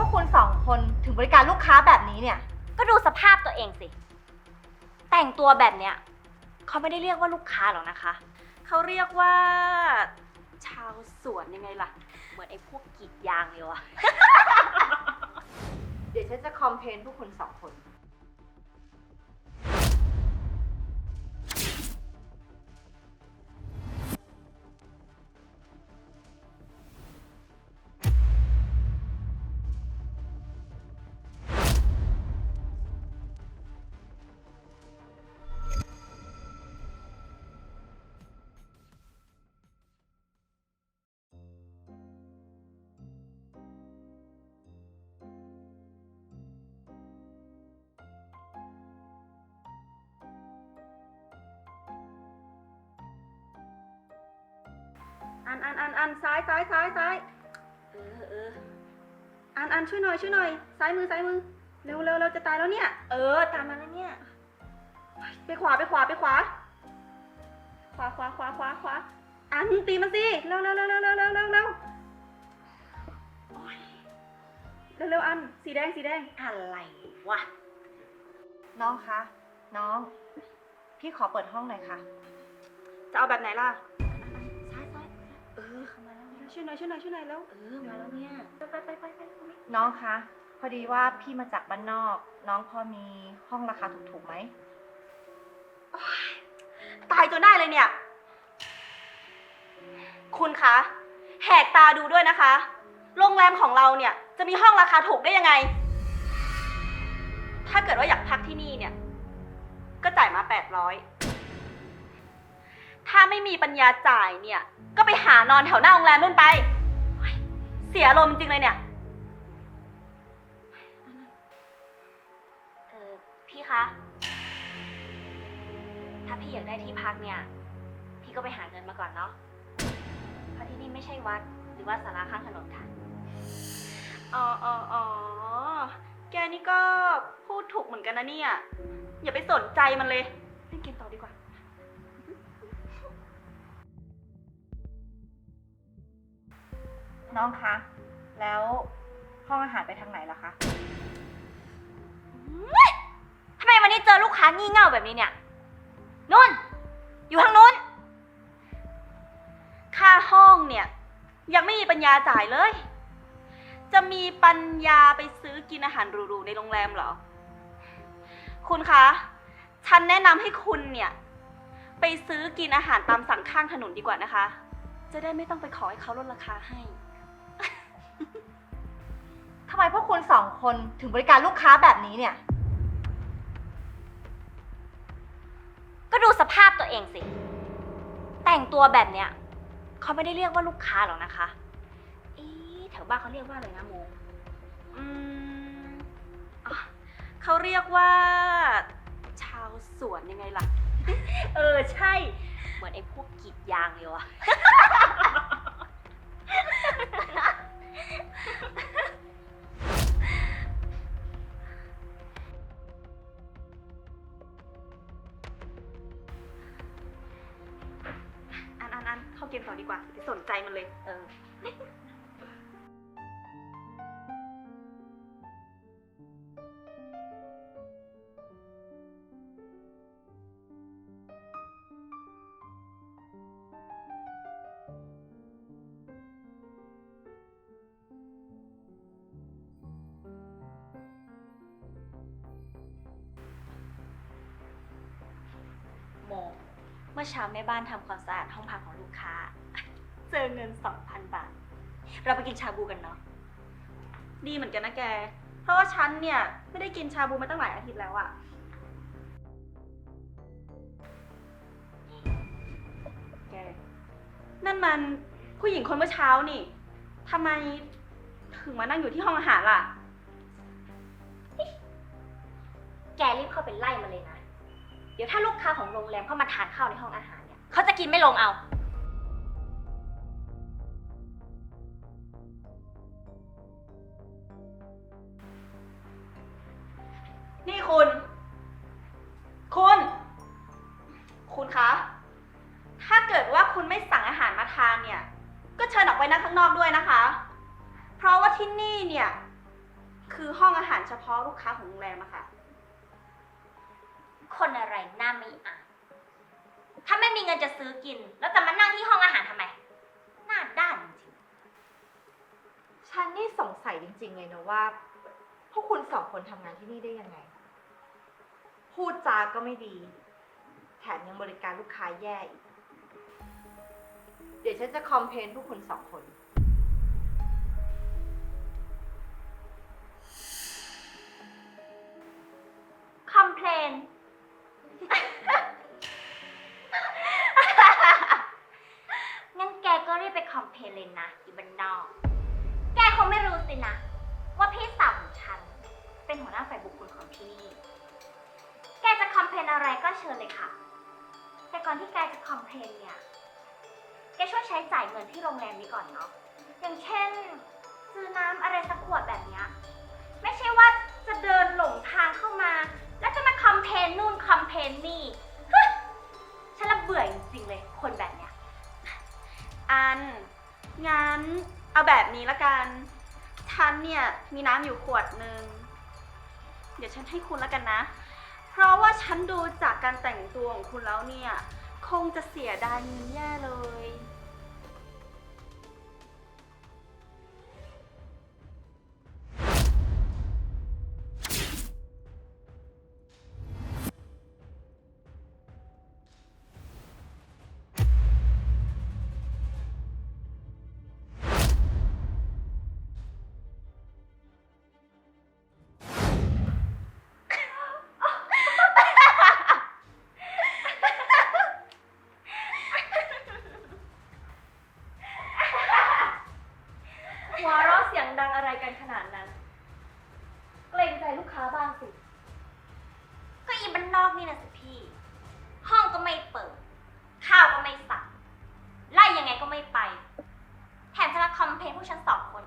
วกคุณสองคนถึงบริการลูกค้าแบบนี้เนี่ย ก็ดูสภาพตัวเองสิ แต่งตัวแบบเนี้ยเขาไม่ได้เรียกว่าลูกค้าหรอกนะคะ เขาเรียกว่า ชาวสวนยังไงล่ะ เหมือนไอ้พวกกรีดยางเลยวะ เดี๋ยวฉันจะคอมเพลนพวกคุณสองคน อันอันอันอันซ้ายซ้ายซ้ายซ้ายเออเอออันอันช่วยหน่อยช่วยหน่อยซ้ายมือซ้ายมือเร็วเร็วเร็วจะตายแล้วเนี่ย เออ ตามมาแล้วเนี่ย ไปขวาไปขวาไปขวา ขวาขวาขวาขวาขวาอันตีมันสิเร็วเร็วเร็วเร็วเร็วเร็วเร็วเร็วโอ๊ยเร็วเร็วอันสีแดงสีแดงอะไรวะน้องคะ น้อง พี่ขอเปิดห้องหน่อยค่ะ จะเอาแบบไหนล่ะซ้ายซ้ายเออเข้ามาแล้วเนี่ยช่วยหน่อยช่วยหน่อยช่วยหน่อยแล้วเออมาแล้วเนี่ยไปไปไปไปไปน้องคะ พอดีว่าพี่มาจากบ้านนอก น้องพอมีห้องราคาถูกๆไหมตายจนได้เลยเนี่ย คุณคะ แหกตาดูด้วยนะคะ โรงแรมของเราเนี่ยจะมีห้องราคาถูกได้ยังไง ถ้าเกิดว่าอยากพักที่นี่เนี่ย ก็จ่ายมา 800 ถ้าไม่มีปัญญาจ่ายเนี่ย ก็ไปหานอนแถวหน้าโรงแรมนู่นไปเฮ้ยเสียอารมณ์จริงเลยเนี่ย เออพี่คะ ถ้าพี่อยากได้ที่พักเนี่ย พี่ก็ไปหาเงินมาก่อนเนาะ เพราะที่นี่ไม่ใช่วัดหรือว่าสาราข้างถนนค่ะ อ๋ออ๋ออ๋อแกนี่ก็พูดถูกเหมือนกันนะเนี่ย อย่าไปสนใจมันเลย เล่นเกมต่อดีกว่า น้องคะ แล้วห้องอาหารไปทางไหนล่ะคะ ทำไมวันนี้เจอลูกค้างี่เง่าแบบนี้เนี่ยนุ่น อยู่ทางนู้น ค่าห้องเนี่ย ยังไม่มีปัญญาจ่ายเลย จะมีปัญญาไปซื้อกินอาหารหรูๆในโรงแรมเหรอ คุณคะ ฉันแนะนำให้คุณเนี่ย ไปซื้อกินอาหารตามสั่งข้างถนนดีกว่านะคะ จะได้ไม่ต้องไปขอให้เขาลดราคาให้ ทำไมพวกคุณสองคนถึงบริการลูกค้าแบบนี้เนี่ย ก็ดูสภาพตัวเองสิ แต่งตัวแบบเนี้ยเขาไม่ได้เรียกว่าลูกค้าหรอกนะคะเอ๊ะแถวบ้านเขาเรียกว่าอะไรนะโมอืมอะเขาเรียกว่า ชาวสวนยังไงล่ะ เออใช่ เหมือนไอ้พวกกรีดยางเลยวะ ว่าอย่าไปสนใจมันเลย เออ เมื่อเช้าแม่บ้านทำความสะอาดห้องพักของลูกค้า เจอเงิน2,000บาท เราไปกินชาบูกันเนาะ ดีเหมือนกันนะแก เพราะว่าฉันเนี่ย ไม่ได้กินชาบูมาตั้งหลายอาทิตย์แล้วอะแก นั่นมันผู้หญิงคนเมื่อเช้านี่ทำไมถึงมานั่งอยู่ที่ห้องอาหารล่ะ แกรีบเข้าไปไล่มาเลยนะ ดี๋ยวถ้าลูกค้าของโรงแรมเข้ามาทานข้าวในห้องอาหารเนี่ยเขาจะกินไม่ลงเอา นี่คุณ คุณ คุณคะ ถ้าเกิดว่าคุณไม่สั่งอาหารมาทานเนี่ย ก็เชิญออกไปนั่งข้างนอกด้วยนะคะ เพราะว่าที่นี่เนี่ย คือห้องอาหารเฉพาะลูกค้าของโรงแรมอะค่ะ คนอะไรหน้าไม่อายถ้าไม่มีเงินจะซื้อกิน แล้วจะมานั่งที่ห้องอาหารทำไม หน้าด้านจริงฉันนี่สงสัยจริง ๆ เลยนะว่า พวกคุณสองคนทำงานที่นี่ได้ยังไง พูดจาก็ไม่ดี แถมยังบริการลูกค้าแย่อีก เดี๋ยวฉันจะคอมเพลนพวกคุณสองคน ก็เชิญเลยค่ะ แต่ก่อนที่แกจะคอมเพลนเนี่ย แกช่วยใช้จ่ายเงินที่โรงแรมนี้ก่อนเนาะ อย่างเช่น ซื้อน้ำอะไรสักขวดแบบเนี้ย ไม่ใช่ว่าจะเดินหลงทางเข้ามา แล้วจะมาคอมเพลนนู่นคอมเพลนนี่ฮ้ยฉันละเบื่อจริงๆเลยคนแบบเนี้ย อัน งั้นเอาแบบนี้ละกัน ฉันเนี่ยมีน้ำอยู่ขวดหนึ่ง เดี๋ยวฉันให้คุณละกันนะ เพราะว่าฉันดูจากการแต่งตัวของคุณแล้วเนี่ย คงจะเสียดายเงินแย่เลย สองคน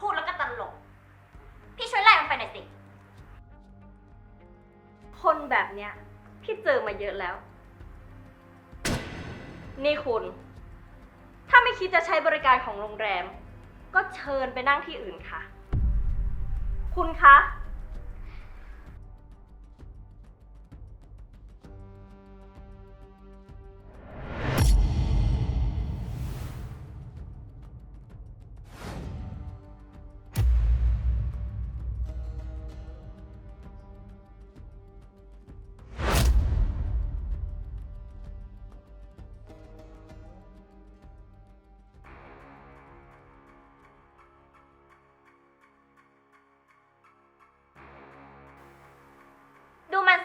พูดแล้วก็ตลก พี่ช่วยไล่มันไปหน่อยสิ คนแบบเนี้ยพี่เจอมาเยอะแล้ว นี่คุณ ถ้าไม่คิดจะใช้บริการของโรงแรม ก็เชิญไปนั่งที่อื่นค่ะ คุณคะ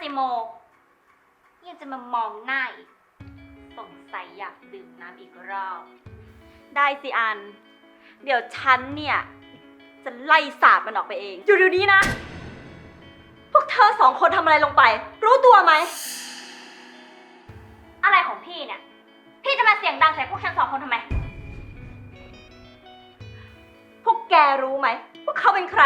สิโม ยังจะมามองหน้าอีกสงสัยอยากดื่มน้ำอีกรอบ ได้สิอัน เดี๋ยวฉันเนี่ย จะไล่สาบมันออกไปเอง อยู่เดี๋ยวนี้นะ พวกเธอสองคนทำอะไรลงไป รู้ตัวไหม อะไรของพี่เนี่ย พี่จะมาเสียงดังใส่พวกฉันสองคนทำไม พวกแกรู้ไหมพวกเขาเป็นใคร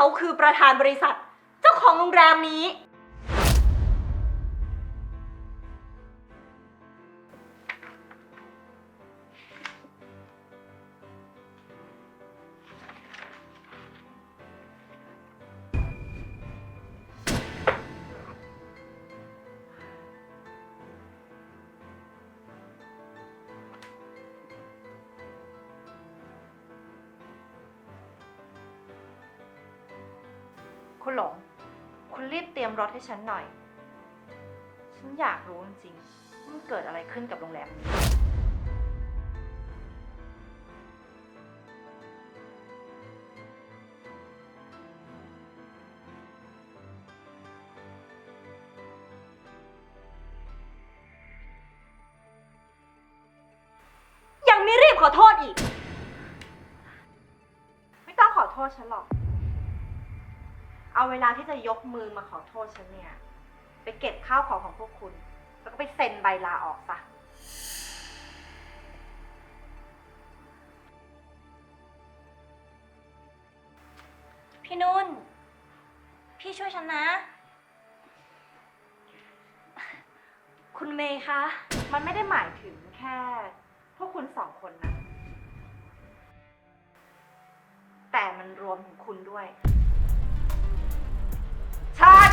เขาคือประธานบริษัท เจ้าของโรงแรมนี้ คุณหลง คุณรีบเตรียมรถให้ฉันหน่อย ฉันอยากรู้จริงๆว่ามันเกิดอะไรขึ้นกับโรงแรมนี้ยังไม่รีบขอโทษอีก ไม่ต้องขอโทษฉันหรอก เอาเวลาที่จะยกมือมาขอโทษฉันเนี่ย ไปเก็บข้าวของของพวกคุณ แล้วก็ไปเซ็นใบลาออกซะ พี่นุ่น พี่ช่วยฉันนะ คุณเมย์คะ มันไม่ได้หมายถึงแค่ค่พวกคุณสองคนนะ แต่มันรวมถึงคุณด้วย ใช่